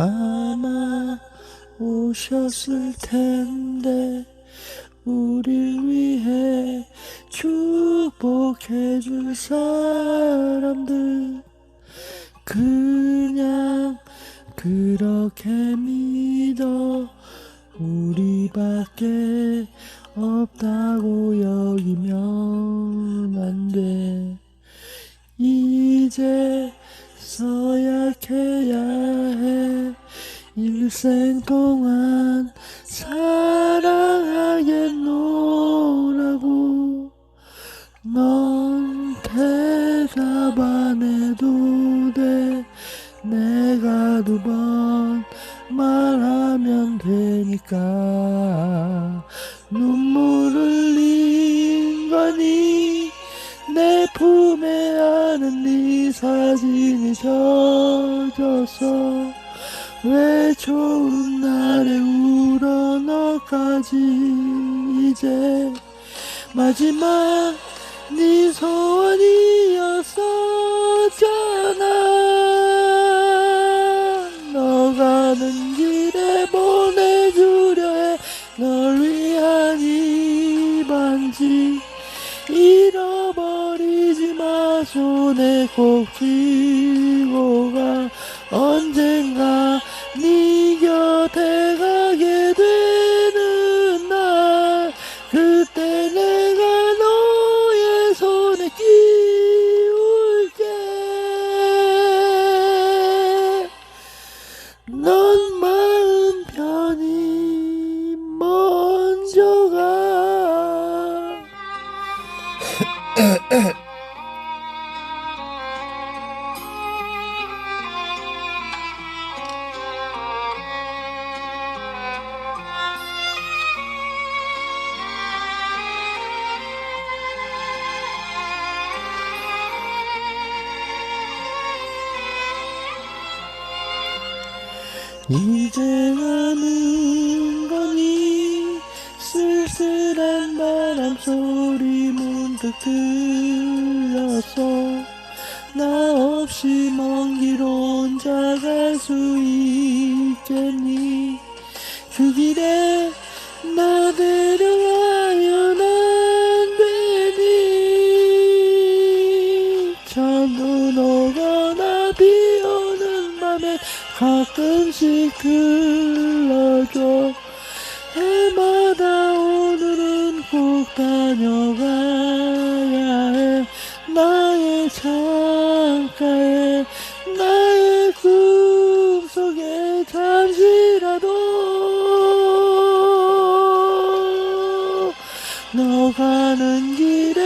아마 오셨을 텐데 우릴 위해 축복해 줄 사람들 그냥 그렇게 믿어 우리밖에 없다고 여기면 안 돼. 이제 서약해야 해. 일생 동안 사랑하겠노라고. 넌 대답 안 해도 돼. 내가 두번 말 되니까. 눈물 흘린 거니 내 품에 안은 네 사진이 젖었어 왜 좋은 날에 울어 너까지 이제 마지막 네소 손에 꼭 쥐고 가 언젠 이제 아는 거니? 쓸쓸한 바람 소리 문득 들렸어 나 없이 먼 길 혼자 갈 수 있겠니 가끔씩 들러줘. 해마다 오늘은 꼭 다녀가야 해. 나의 창가에 나의 꿈속에 잠시라도. 너 가는 길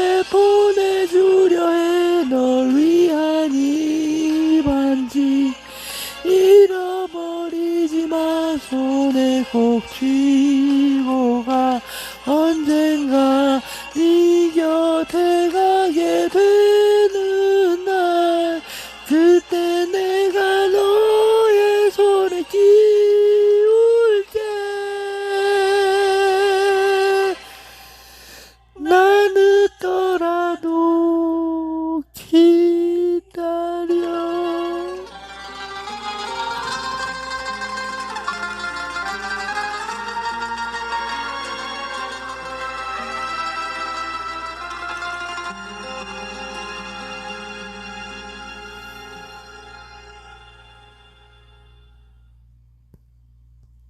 손에 꼭 쥐고 가 언젠가 이